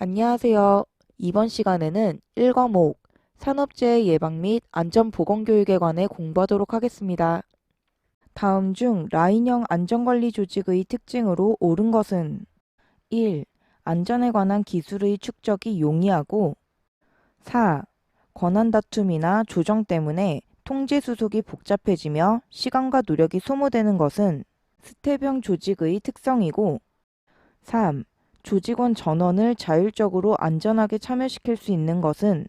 안녕하세요. 이번 시간에는 1과목 산업재해 예방 및 안전보건 교육에 관해 공부하도록 하겠습니다. 다음 중 라인형 안전관리 조직의 특징으로 옳은 것은 1. 안전에 관한 기술의 축적이 용이하고 4. 권한 다툼이나 조정 때문에 통제 수속이 복잡해지며 시간과 노력이 소모되는 것은 스텝형 조직의 특성이고 3. 조직원 전원을 자율적으로 안전하게 참여시킬 수 있는 것은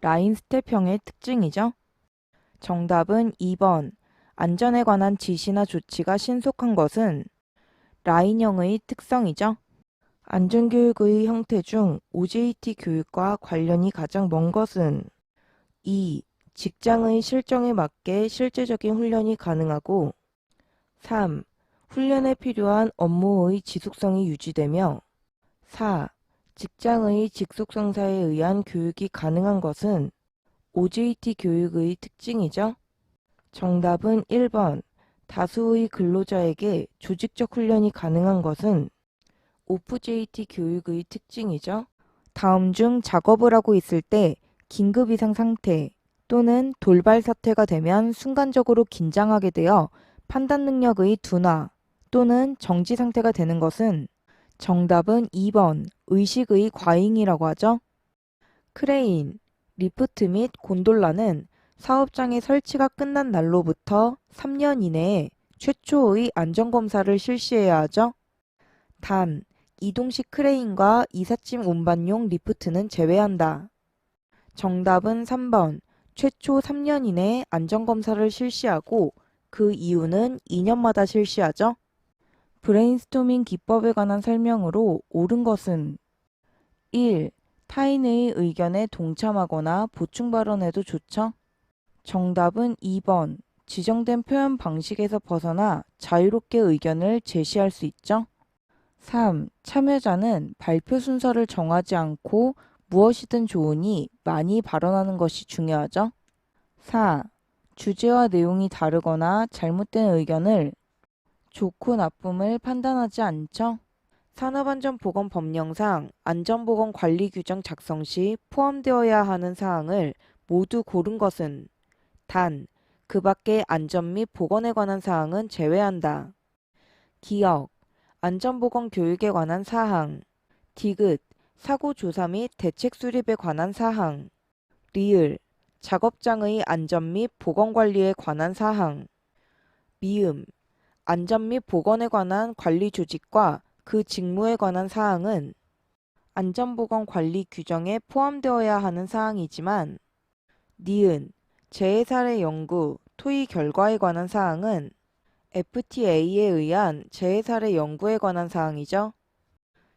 라인 스텝형의 특징이죠. 정답은 2번. 안전에 관한 지시나 조치가 신속한 것은 라인형의 특성이죠. 안전교육의 형태 중 OJT 교육과 관련이 가장 먼 것은 2. 직장의 실정에 맞게 실제적인 훈련이 가능하고 3. 훈련에 필요한 업무의 지속성이 유지되며 4. 직장의 직속성사에 의한 교육이 가능한 것은 OJT 교육의 특징이죠. 정답은 1번. 다수의 근로자에게 조직적 훈련이 가능한 것은 OFJT 교육의 특징이죠. 다음 중 작업을 하고 있을 때 긴급 이상 상태 또는 돌발 사태가 되면 순간적으로 긴장하게 되어 판단 능력의 둔화 또는 정지 상태가 되는 것은 정답은 2번 의식의 과잉이라고 하죠. 크레인, 리프트 및 곤돌라는 사업장의 설치가 끝난 날로부터 3년 이내에 최초의 안전검사를 실시해야 하죠. 단, 이동식 크레인과 이삿짐 운반용 리프트는 제외한다. 정답은 3번. 최초 3년 이내에 안전검사를 실시하고 그 이유는 2년마다 실시하죠. 브레인스토밍 기법에 관한 설명으로 옳은 것은 1. 타인의 의견에 동참하거나 보충 발언해도 좋죠? 정답은 2번. 지정된 표현 방식에서 벗어나 자유롭게 의견을 제시할 수 있죠? 3. 참여자는 발표 순서를 정하지 않고 무엇이든 좋으니 많이 발언하는 것이 중요하죠? 4. 주제와 내용이 다르거나 잘못된 의견을 좋고 나쁨을 판단하지 않죠? 산업안전보건법령상 안전보건관리규정 작성 시 포함되어야 하는 사항을 모두 고른 것은 단, 그 밖의 안전 및 보건에 관한 사항은 제외한다. 기억, 안전보건 교육에 관한 사항, 디귿, 사고 조사 및 대책 수립에 관한 사항, 리을, 작업장의 안전 및 보건 관리에 관한 사항, 미음, 안전 및 보건에 관한 관리 조직과 그 직무에 관한 사항은 안전보건 관리 규정에 포함되어야 하는 사항이지만 니은, 재해 사례 연구, 토의 결과에 관한 사항은 FTA에 의한 재해 사례 연구에 관한 사항이죠.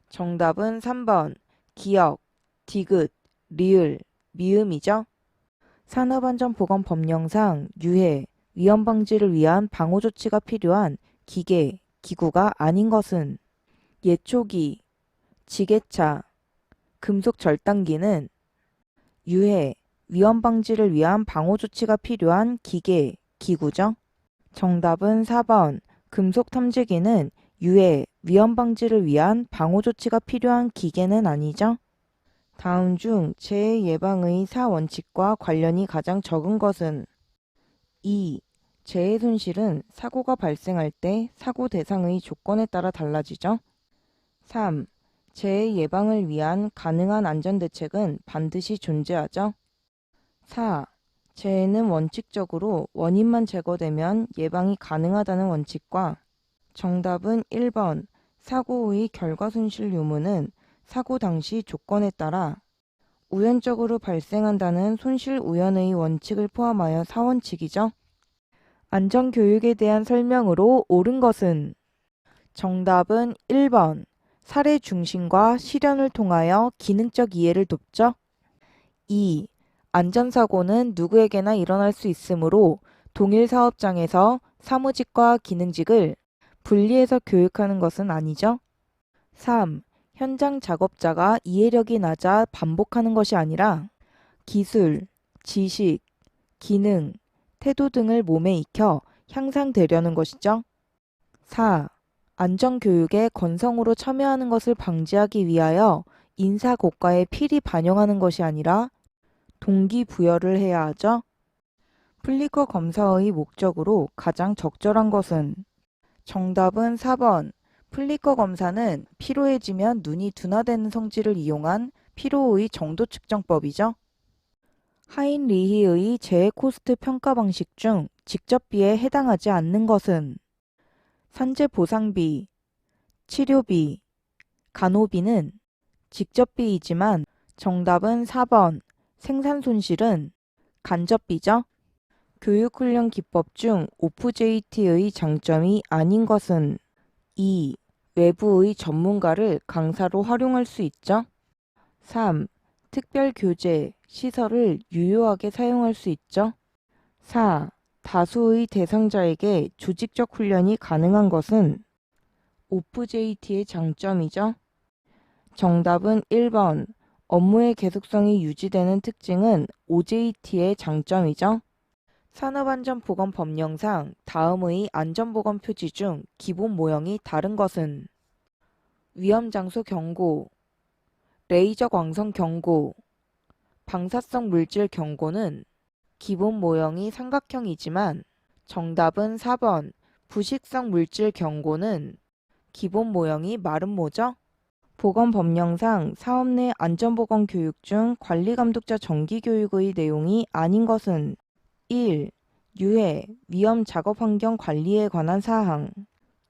정답은 3번 기억, 디귿, 리을, 미음이죠. 산업안전보건법령상 유해, 위험 방지를 위한 방호 조치가 필요한 기계, 기구가 아닌 것은 예초기, 지게차, 금속 절단기는 유해, 위험 방지를 위한 방호 조치가 필요한 기계, 기구죠. 정답은 4번. 금속 탐지기는 유해, 위험 방지를 위한 방호 조치가 필요한 기계는 아니죠. 다음 중 재해 예방의 사원칙과 관련이 가장 적은 것은 2. 재해 손실은 사고가 발생할 때 사고 대상의 조건에 따라 달라지죠. 3. 재해 예방을 위한 가능한 안전 대책은 반드시 존재하죠. 4. 재해는 원칙적으로 원인만 제거되면 예방이 가능하다는 원칙과 정답은 1번 사고의 결과 손실 유무는 사고 당시 조건에 따라 우연적으로 발생한다는 손실 우연의 원칙을 포함하여 사원칙이죠. 안전교육에 대한 설명으로 옳은 것은 정답은 1번 사례 중심과 실현을 통하여 기능적 이해를 돕죠. 2. 안전사고는 누구에게나 일어날 수 있으므로 동일 사업장에서 사무직과 기능직을 분리해서 교육하는 것은 아니죠. 3. 현장 작업자가 이해력이 낮아 반복하는 것이 아니라 기술, 지식, 기능, 태도 등을 몸에 익혀 향상되려는 것이죠. 4. 안전교육에 건성으로 참여하는 것을 방지하기 위하여 인사고과에 필히 반영하는 것이 아니라 동기부여를 해야 하죠. 플리커 검사의 목적으로 가장 적절한 것은 정답은 4번. 플리커 검사는 피로해지면 눈이 둔화되는 성질을 이용한 피로의 정도 측정법이죠. 하인리히의 재해 코스트 평가 방식 중 직접비에 해당하지 않는 것은 산재 보상비, 치료비, 간호비는 직접비이지만 정답은 4번. 생산 손실은 간접비죠. 교육훈련 기법 중 OFJT의 장점이 아닌 것은 2. 외부의 전문가를 강사로 활용할 수 있죠. 3. 특별 교재, 시설을 유효하게 사용할 수 있죠. 4. 다수의 대상자에게 조직적 훈련이 가능한 것은 OFJT의 장점이죠. 정답은 1번. 업무의 계속성이 유지되는 특징은 OJT의 장점이죠. 산업안전보건법령상 다음의 안전보건 표지 중 기본 모형이 다른 것은 위험장소 경고, 레이저 광선 경고, 방사성 물질 경고는 기본 모형이 삼각형이지만 정답은 4번 부식성 물질 경고는 기본 모형이 마름모죠. 보건법령상 사업 내 안전보건 교육 중 관리감독자 정기교육의 내용이 아닌 것은 1. 유해, 위험 작업 환경 관리에 관한 사항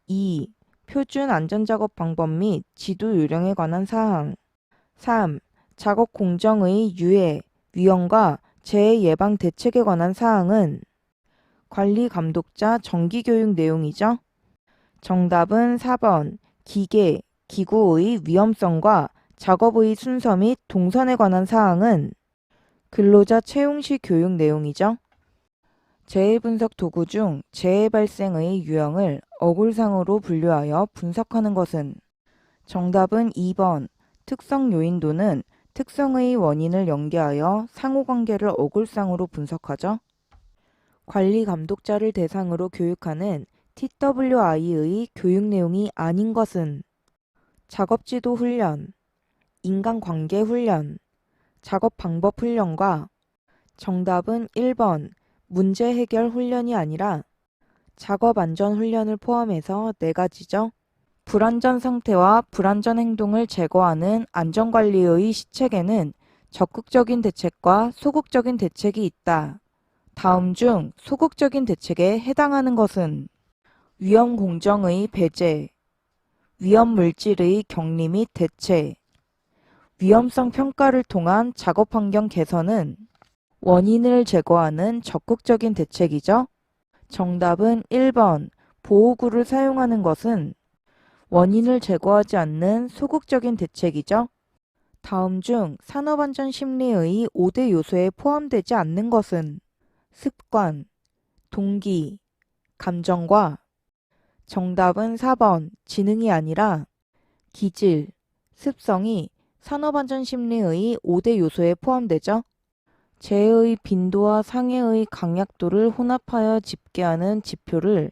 2. 표준 안전작업 방법 및 지도 요령에 관한 사항 3. 작업 공정의 유해, 위험과 재해 예방 대책에 관한 사항은 관리 감독자 정기 교육 내용이죠. 정답은 4번 기계, 기구의 위험성과 작업의 순서 및 동선에 관한 사항은 근로자 채용 시 교육 내용이죠. 재해 분석 도구 중 재해 발생의 유형을 어골상으로 분류하여 분석하는 것은 정답은 2번 특성 요인도는 특성의 원인을 연계하여 상호관계를 어골상으로 분석하죠. 관리 감독자를 대상으로 교육하는 TWI의 교육 내용이 아닌 것은 작업지도 훈련, 인간관계 훈련, 작업 방법 훈련과 정답은 1번 문제 해결 훈련이 아니라 작업 안전 훈련을 포함해서 네 가지죠. 불안전 상태와 불안전 행동을 제거하는 안전관리의 시책에는 적극적인 대책과 소극적인 대책이 있다. 다음 중 소극적인 대책에 해당하는 것은 위험 공정의 배제, 위험 물질의 격리 및 대체, 위험성 평가를 통한 작업 환경 개선은 원인을 제거하는 적극적인 대책이죠. 정답은 1번 보호구를 사용하는 것은 원인을 제거하지 않는 소극적인 대책이죠. 다음 중 산업안전 심리의 5대 요소에 포함되지 않는 것은 습관, 동기, 감정과 정답은 4번 지능이 아니라 기질, 습성이 산업안전 심리의 5대 요소에 포함되죠. 재해의 빈도와 상해의 강약도를 혼합하여 집계하는 지표를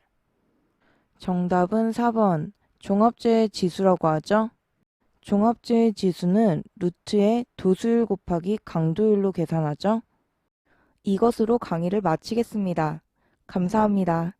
정답은 4번 종합재해 지수라고 하죠. 종합재해 지수는 루트의 도수율 곱하기 강도율로 계산하죠. 이것으로 강의를 마치겠습니다. 감사합니다.